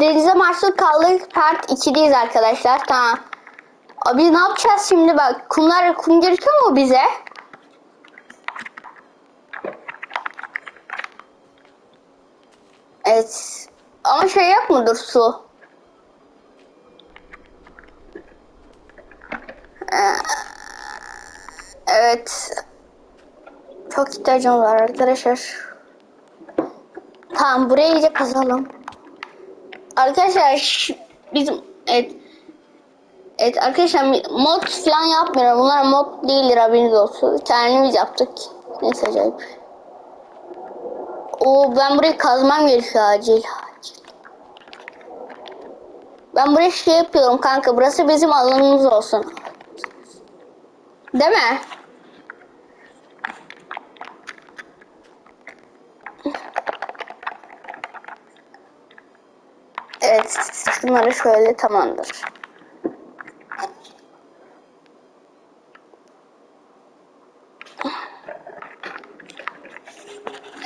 denize mahsur kaldık part 2'deyiz arkadaşlar. Tamam. Abi ne yapacağız şimdi bak. Kumlar kum gerekiyor mu bize? Evet. Ama şey yok mudur su? Ee, Evet. Çok ihtiyacım var arkadaşlar. Tamam buraya iyice kazalım. Arkadaşlar ş- bizim evet Evet arkadaşlar mod falan yapmıyorum. Bunlar mod değildir haberiniz olsun. Kendimiz yaptık. Neyse acayip. Oo ben burayı kazmam gerekiyor acil. Ben buraya şey yapıyorum kanka. Burası bizim alanımız olsun. Değil mi? Evet, şunları şöyle tamamdır.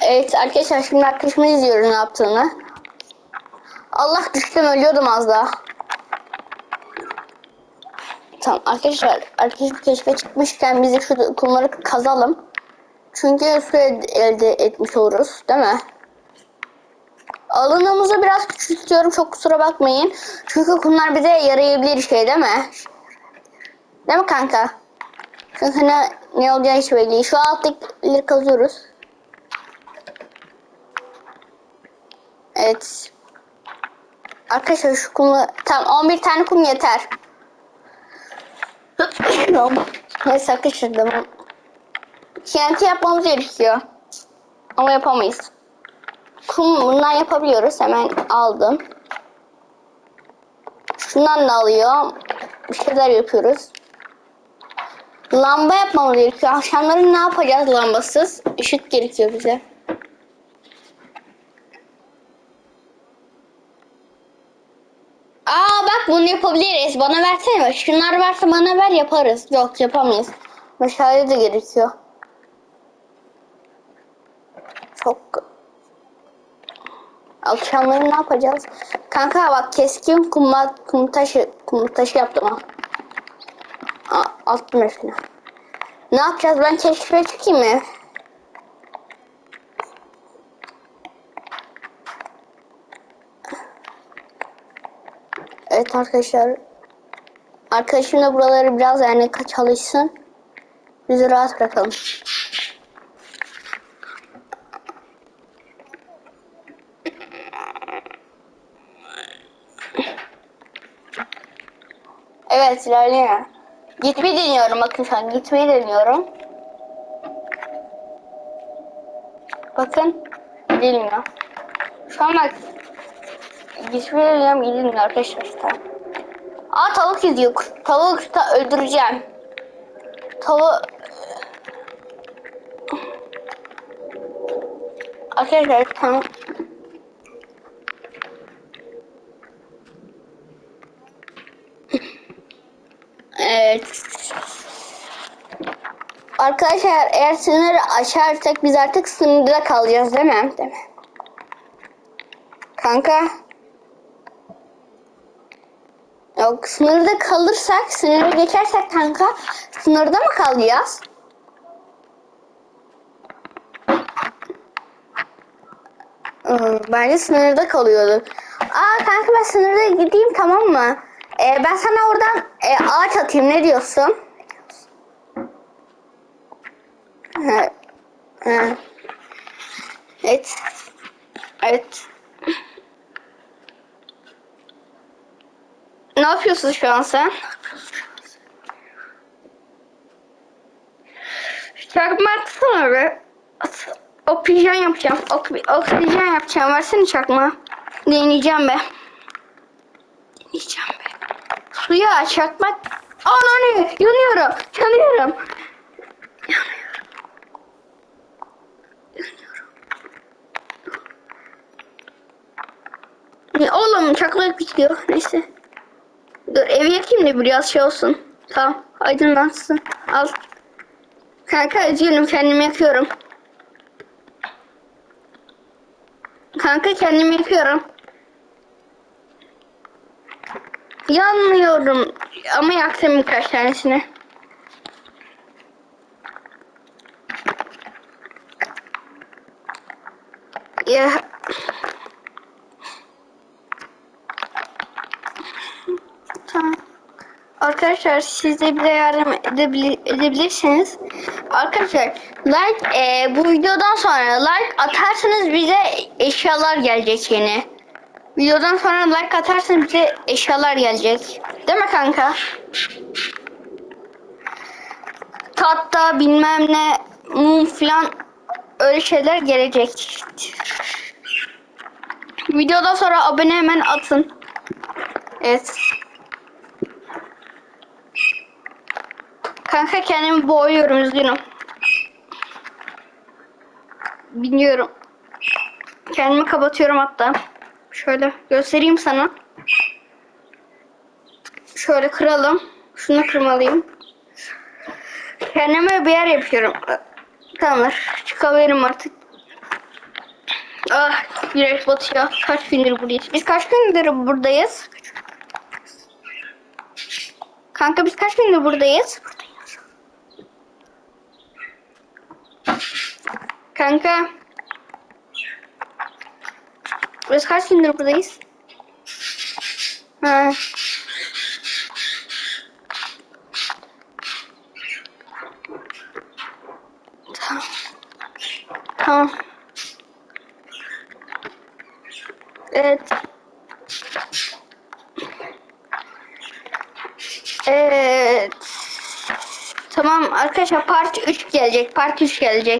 Evet arkadaşlar şimdi arkadaşımı izliyoruz ne yaptığını. Allah düştüm ölüyordum az daha. Tamam arkadaşlar arkadaşım keşfe çıkmışken biz şu kumları kazalım. Çünkü ed- elde etmiş oluruz değil mi? Alanımızı biraz küçültüyorum çok kusura bakmayın. Çünkü kumlar bize yarayabilir şey değil mi? Değil mi kanka? Çünkü ne, ne olacağı hiç belli değil. Şu alttakileri kazıyoruz. Evet. Arkadaşlar şu kumu tam 11 tane kum yeter. Neyse arkadaşlar tamam. TNT yapmamız gerekiyor. Ama yapamayız. Kum bundan yapabiliyoruz. Hemen aldım. Şundan da alıyorum. Bir şeyler yapıyoruz. Lamba yapmamız gerekiyor. Akşamları ne yapacağız lambasız? Işık gerekiyor bize. Aa bak bunu yapabiliriz. Bana versene. Şunlar varsa bana ver yaparız. Yok yapamayız. Meşale de gerekiyor. Çok Akşamları ne yapacağız? Kanka bak keskin kum taşı, kum taşı yaptım ha. A, attım üstüne. Ne yapacağız? Ben keşfe çıkayım mı? Evet arkadaşlar. Arkadaşım da buraları biraz yani çalışsın. Bizi rahat bırakalım. Evet ilerliyor. Gitmeyi deniyorum bakın şu an gitmeyi deniyorum. Bakın gidilmiyor. Şu an bak gitmeyi deniyorum gidilmiyor arkadaşlar. Tamam. Aa tavuk gidiyor. Tavuk ta öldüreceğim. Tavuk Arkadaşlar tamam. Evet. Arkadaşlar eğer sınırı aşarsak biz artık sınırda kalacağız değil mi? Değil mi? Kanka. Yok sınırda kalırsak, sınırı geçersek kanka sınırda mı kalacağız? Hmm, bence sınırda kalıyordu. Aa kanka ben sınırda gideyim tamam mı? Ee, ben sana oradan e, ağaç atayım ne diyorsun? Ha, Evet. Evet. Ne yapıyorsun şu an sen? Çakma atsana be. At. Oksijen yapacağım. Ok oksijen yapacağım. Versene çakma. Deneyeceğim be. Deneyeceğim be. Suya çakmak. Ana ne? Yanıyorum. Yanıyorum. Yanıyorum. Yanıyorum. Ne oğlum çakmak bitiyor. Neyse. Dur evi yakayım da biraz şey olsun. Tamam. Aydınlansın. Al. Kanka üzgünüm kendimi yakıyorum. Kanka kendimi yakıyorum. Yanmıyorum ama yaktım birkaç tanesini. Ya Tamam. Arkadaşlar siz de bize yardım edebilir, edebilirsiniz. Arkadaşlar like e, bu videodan sonra like atarsanız bize eşyalar gelecek yeni. Videodan sonra like atarsanız bize eşyalar gelecek. Değil mi kanka? Tatta bilmem ne mum falan öyle şeyler gelecek. Videodan sonra abone hemen atın. Evet. Kanka kendimi boğuyorum üzgünüm. Biliyorum. Kendimi kapatıyorum hatta. Şöyle göstereyim sana. Şöyle kıralım. Şunu kırmalıyım. Kendime bir yer yapıyorum. Tamamdır. Çıkabilirim artık. Ah yürek batıyor. Kaç gündür buradayız? Biz kaç gündür buradayız? Kanka biz kaç gündür buradayız? Kanka. Biz kaç gündür buradayız? Ha. Tamam. Tamam. Evet. Evet. Tamam arkadaşlar part 3 gelecek. Part 3 gelecek.